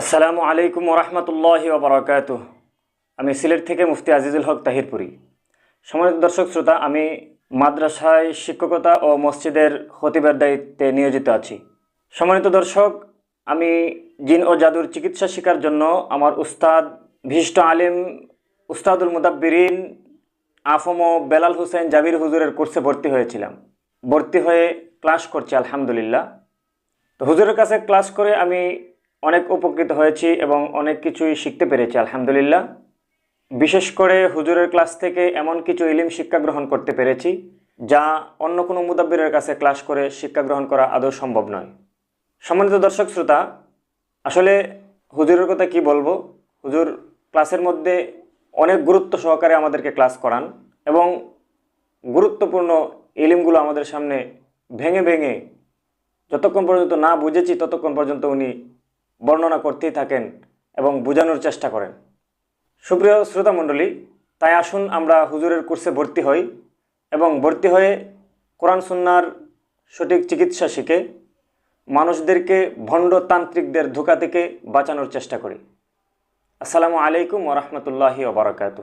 আসসালামু আলাইকুম ওরহমতুল্লাহ ওবরাকাত আমি সিলেট থেকে মুফতি আজিজুল হক তাহিরপুরি। সম্মানিত দর্শক শ্রোতা, আমি মাদ্রাসায় শিক্ষকতা ও মসজিদের খতিবের দায়িত্বে নিয়োজিত আছি। সম্মানিত দর্শক, আমি জিন ও জাদুর চিকিৎসা শেখার জন্য আমার উস্তাদ, বিশিষ্ট আলিম উস্তাদুল মুদাব্বিরিন আফম বেলাল হোসেন জাবির হুজুরের কোর্সে ভর্তি হয়েছিলাম। ভর্তি হয়ে ক্লাস করছি, আলহামদুলিল্লাহ। তো হুজুরের কাছে ক্লাস করে আমি অনেক উপকৃত হয়েছি এবং অনেক কিছুই শিখতে পেরেছি, আলহামদুলিল্লাহ। বিশেষ করে হুজুরের ক্লাস থেকে এমন কিছু ইলিম শিক্ষা গ্রহণ করতে পেরেছি, যা অন্য কোনো মুদাব্বিরের কাছে ক্লাস করে শিক্ষা গ্রহণ করা আদৌ সম্ভব নয়। সম্মানিত দর্শক শ্রোতা, আসলে হুজুরের কথা কি বলব? হুজুর ক্লাসের মধ্যে অনেক গুরুত্ব সহকারে আমাদেরকে ক্লাস করান এবং গুরুত্বপূর্ণ ইলিমগুলো আমাদের সামনে ভেঙে ভেঙে যতক্ষণ পর্যন্ত না বুঝেছি ততক্ষণ পর্যন্ত উনি বর্ণনা করতেই থাকেন এবং বোঝানোর চেষ্টা করেন। সুপ্রিয় শ্রোতামণ্ডলী তাই আসুন আমরা হুজুরের কোর্সে ভর্তি হই এবং ভর্তি হয়ে কোরআন সুন্নার সঠিক চিকিৎসা শিখে মানুষদেরকে ভণ্ডতান্ত্রিকদের ধোকা থেকে বাঁচানোর চেষ্টা করি। আসসালামু আলাইকুম ওরহমতুল্লাহি ওবরাকাতু